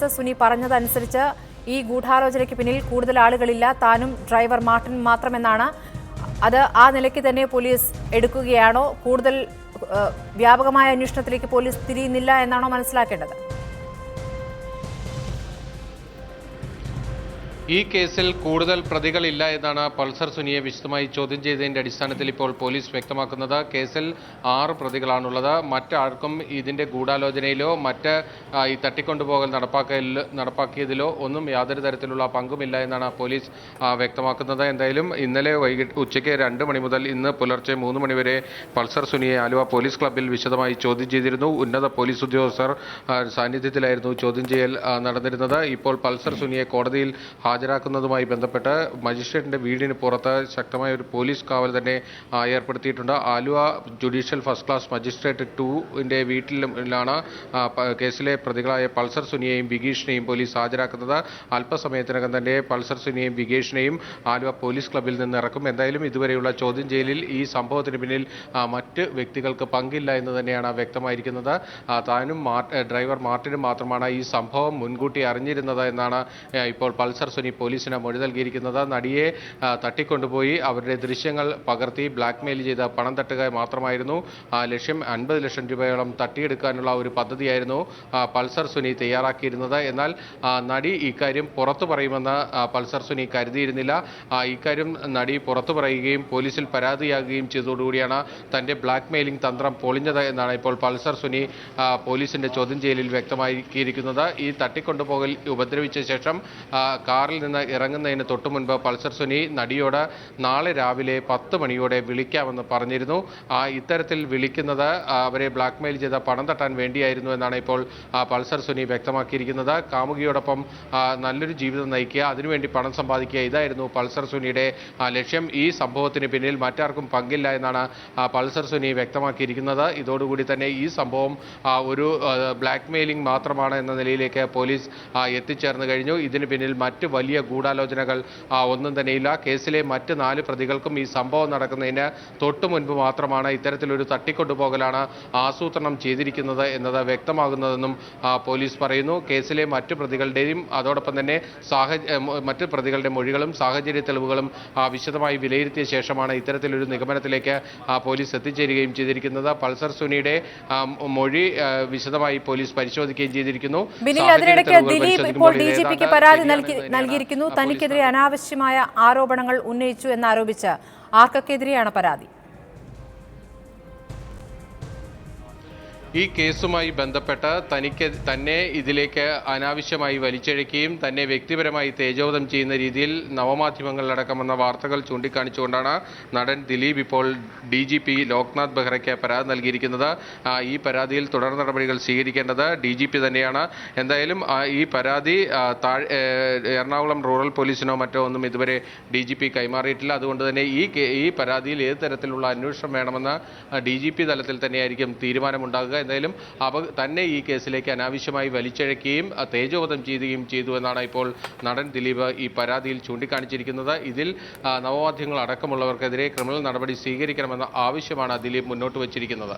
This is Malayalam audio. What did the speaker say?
പൾസർ സുനി പറഞ്ഞതനുസരിച്ച് ഈ ഗൂഢാലോചനയ്ക്ക് പിന്നിൽ കൂടുതൽ ആളുകളില്ല. താനും ഡ്രൈവർ മാർട്ടിൻ മാത്രമെന്നാണ്. അത് ആ നിലയ്ക്ക് തന്നെ പോലീസ് എടുക്കുകയാണോ? കൂടുതൽ വ്യാപകമായ അന്വേഷണത്തിലേക്ക് പോലീസ് തിരിയുന്നില്ല എന്നാണോ മനസ്സിലാക്കേണ്ടത്? ഈ കേസിൽ കൂടുതൽ പ്രതികളില്ല എന്നാണ് പൾസർ സുനിയെ വിശദമായി ചോദ്യം ചെയ്തതിന്റെ അടിസ്ഥാനത്തിൽ ഇപ്പോൾ പോലീസ് വ്യക്തമാക്കുന്നത്. കേസിൽ ആറ് പ്രതികളാണുള്ളത്. മറ്റാർക്കും ഇതിന്റെ ഗൂഢാലോചനയിലോ മറ്റ് ഈ തട്ടിക്കൊണ്ടുപോകൽ നടപ്പാക്ക നടപ്പാക്കിയതിലോ ഒന്നും യാതൊരു തരത്തിലുള്ള പങ്കുമില്ല എന്നാണ് പോലീസ് വ്യക്തമാക്കുന്നത്. എന്തായാലും ഇന്നലെ വൈകിട്ട് ഉച്ചയ്ക്ക് രണ്ട് മണി മുതൽ ഇന്ന് പുലർച്ചെ മൂന്ന് മണിവരെ പൾസർ സുനിയെ ആലുവ പോലീസ് ക്ലബ്ബിൽ വിശദമായി ചോദ്യം ചെയ്തിരുന്നു. ഉന്നത പോലീസ് ഉദ്യോഗസ്ഥർ സാന്നിധ്യത്തിലായിരുന്നു ചോദ്യം ചെയ്യൽ നടന്നിരുന്നത്. ഇപ്പോൾ പൾസർ സുനിയെ കോടതിയിൽ ഹാജരാക്കുന്നതുമായി ബന്ധപ്പെട്ട് മജിസ്ട്രേറ്റിന്റെ വീടിന് പുറത്ത് ശക്തമായ ഒരു പോലീസ് കാവൽ തന്നെ ഏർപ്പെടുത്തിയിട്ടുണ്ട്. Aluva judicial first class magistrate ടുവിന്റെ വീട്ടിലാണ് കേസിലെ പ്രതികളായ പൾസർ സുനിയെയും ബിഗീഷിനെയും പോലീസ് ഹാജരാക്കുന്നത്. അല്പസമയത്തിനകം തന്നെ പൾസർ സുനിയെയും ബിഗീഷിനെയും ആലുവ പോലീസ് ക്ലബിൽ നിന്ന് ഇറക്കും. എന്തായാലും ഇതുവരെയുള്ള ചോദ്യം ചെയ്യലിൽ ഈ സംഭവത്തിന് പിന്നിൽ മറ്റ് വ്യക്തികൾക്ക് പങ്കില്ല എന്ന് തന്നെയാണ് വ്യക്തമായിരിക്കുന്നത്. താനും ഡ്രൈവർ മാർട്ടിനും മാത്രമാണ് ഈ സംഭവം മുൻകൂട്ടി അറിഞ്ഞിരുന്നത് എന്നാണ് ഇപ്പോൾ പൾസർ സുനി പോലീസിന് മൊഴി നൽകിയിരിക്കുന്നത്. നടിയെ തട്ടിക്കൊണ്ടുപോയി. അവരുടെ ദൃശ്യങ്ങൾ പകർത്തി ബ്ലാക്ക്മെയിൽ ചെയ്ത പണം തട്ടുക മാത്രമായിരുന്നു. ലക്ഷ്യം അൻപത് ലക്ഷം രൂപയോളം തട്ടിയെടുക്കാനുള്ള ഒരു പദ്ധതിയായിരുന്നു പൾസർ സുനി തയ്യാറാക്കിയിരുന്നത്. എന്നാൽ നടി ഇക്കാര്യം പുറത്തു പറയുമെന്ന് പൾസർ സുനി കരുതിയിരുന്നില്ല. ഇക്കാര്യം നടി പുറത്തു പറയുകയും പോലീസിൽ പരാതിയാകുകയും ചെയ്തതോടുകൂടിയാണ് തന്റെ ബ്ലാക്ക് മെയിലിംഗ് തന്ത്രം പൊളിഞ്ഞത് എന്നാണ് ഇപ്പോൾ പൾസർ സുനി പോലീസിന്റെ ചോദ്യം ചെയ്യലിൽ വ്യക്തമാക്കിയിരിക്കുന്നത്. ഈ തട്ടിക്കൊണ്ടുപോകൽ ഉപദ്രവിച്ച ശേഷം ആ, കാറിൽ നിന്ന് ഇറങ്ങുന്നതിന് തൊട്ടു മുൻപ് പൾസർ സുനി നടിയോട് നാളെ രാവിലെ പത്ത് മണിയോടെ വിളിക്കാമെന്ന് പറഞ്ഞിരുന്നു. ആ, ഇത്തരത്തിൽ വിളിക്കുന്നത് അവരെ ബ്ലാക്ക്മെയിൽ ചെയ്ത പണം തട്ടാൻ വേണ്ടിയായിരുന്നു എന്നാണ് ഇപ്പോൾ പൾസർ സുനി വ്യക്തമാക്കിയിരിക്കുന്നത്. കാമുകിയോടൊപ്പം നല്ലൊരു ജീവിതം നയിക്കുക അതിനുവേണ്ടി പണം സമ്പാദിക്കുക ഇതായിരുന്നു പൾസർ സുനിയുടെ ലക്ഷ്യം. ഈ സംഭവത്തിന് പിന്നിൽ മറ്റാർക്കും പങ്കില്ല എന്നാണ് പൾസർ സുനി വ്യക്തമാക്കിയിരിക്കുന്നത്. ഇതോടുകൂടി തന്നെ ഈ സംഭവം ഒരു ബ്ലാക്ക് മെയിലിംഗ് മാത്രമാണ് എന്ന നിലയിലേക്ക് പോലീസ് എത്തിച്ചേർന്ന് കഴിഞ്ഞു. ഇതിന് പിന്നിൽ മറ്റ് വലിയ ഗൂഢാലോചനകൾ ഒന്നും തന്നെയില്ല. കേസിലെ മറ്റ് നാല് പ്രതികൾക്കും ഈ സംഭവം നടക്കുന്നതിന് തൊട്ടു മുൻപ് മാത്രമാണ് ഇത്തരത്തിലൊരു തട്ടിക്കൊണ്ടുപോകലാണ് ആസൂത്രണം ചെയ്തിരിക്കുന്നത് എന്നത് വ്യക്തമാകുന്നതെന്നും പോലീസ് പറയുന്നു. കേസിലെ മറ്റ് പ്രതികളുടെയും അതോടൊപ്പം തന്നെ സാഹചര്യ മറ്റ് പ്രതികളുടെ മൊഴികളും സാഹചര്യ തെളിവുകളും വിശദമായി വിലയിരുത്തിയ ശേഷമാണ് ഇത്തരത്തിലൊരു നിഗമനത്തിലേക്ക് പോലീസ് എത്തിച്ചേരുകയും ചെയ്തിരിക്കുന്നത്. പൾസർ സുനിയുടെ മൊഴി വിശദമായി പോലീസ് പരിശോധിക്കുകയും ചെയ്തിരിക്കുന്നു. അതിനിടയ്ക്ക് ദിലീപ് ഇപ്പോൾ ഡി ജി പിക്ക് പരാതി നൽകി നൽകിയിരിക്കുന്നു തനിക്കെതിരെ അനാവശ്യമായ ആരോപണങ്ങൾ ഉന്നയിച്ചു എന്നാരോപിച്ച് ആർക്കൊക്കെതിരെയാണ് പരാതി ഈ കേസുമായി ബന്ധപ്പെട്ട് തനിക്ക് തന്നെ ഇതിലേക്ക് അനാവശ്യമായി വലിച്ചഴക്കുകയും തന്നെ വ്യക്തിപരമായി തേജോവധം ചെയ്യുന്ന രീതിയിൽ നവമാധ്യമങ്ങളിലടക്കം വന്ന വാർത്തകൾ ചൂണ്ടിക്കാണിച്ചുകൊണ്ടാണ് നടൻ ദിലീപ് ഇപ്പോൾ ഡി ജി പി ലോക്നാഥ് ബെഹ്റയ്ക്ക് പരാതി നൽകിയിരിക്കുന്നത്. ഈ പരാതിയിൽ തുടർ നടപടികൾ സ്വീകരിക്കേണ്ടത് ഡി ജി പി തന്നെയാണ്. എന്തായാലും ഈ പരാതി എറണാകുളം റൂറൽ പോലീസിനോ മറ്റോ ഒന്നും ഇതുവരെ ഡി ജി പി കൈമാറിയിട്ടില്ല. അതുകൊണ്ട് തന്നെ ഈ ഈ പരാതിയിൽ ഏത് തരത്തിലുള്ള അന്വേഷണം വേണമെന്ന് ഡി ജി പി തലത്തിൽ തന്നെയായിരിക്കും തീരുമാനമുണ്ടാകുക. എന്തായാലും അവ തന്നെ ഈ കേസിലേക്ക് അനാവശ്യമായി വലിച്ചഴക്കുകയും തേജോവധം ചെയ്യുകയും ചെയ്തു എന്നാണ് ഇപ്പോൾ നടൻ ദിലീപ് ഈ പരാതിയിൽ ചൂണ്ടിക്കാണിച്ചിരിക്കുന്നത്. ഇതിൽ നവമാധ്യമങ്ങൾ അടക്കമുള്ളവർക്കെതിരെ ക്രിമിനൽ നടപടി സ്വീകരിക്കണമെന്ന ആവശ്യമാണ് ദിലീപ് മുന്നോട്ട് വച്ചിരിക്കുന്നത്.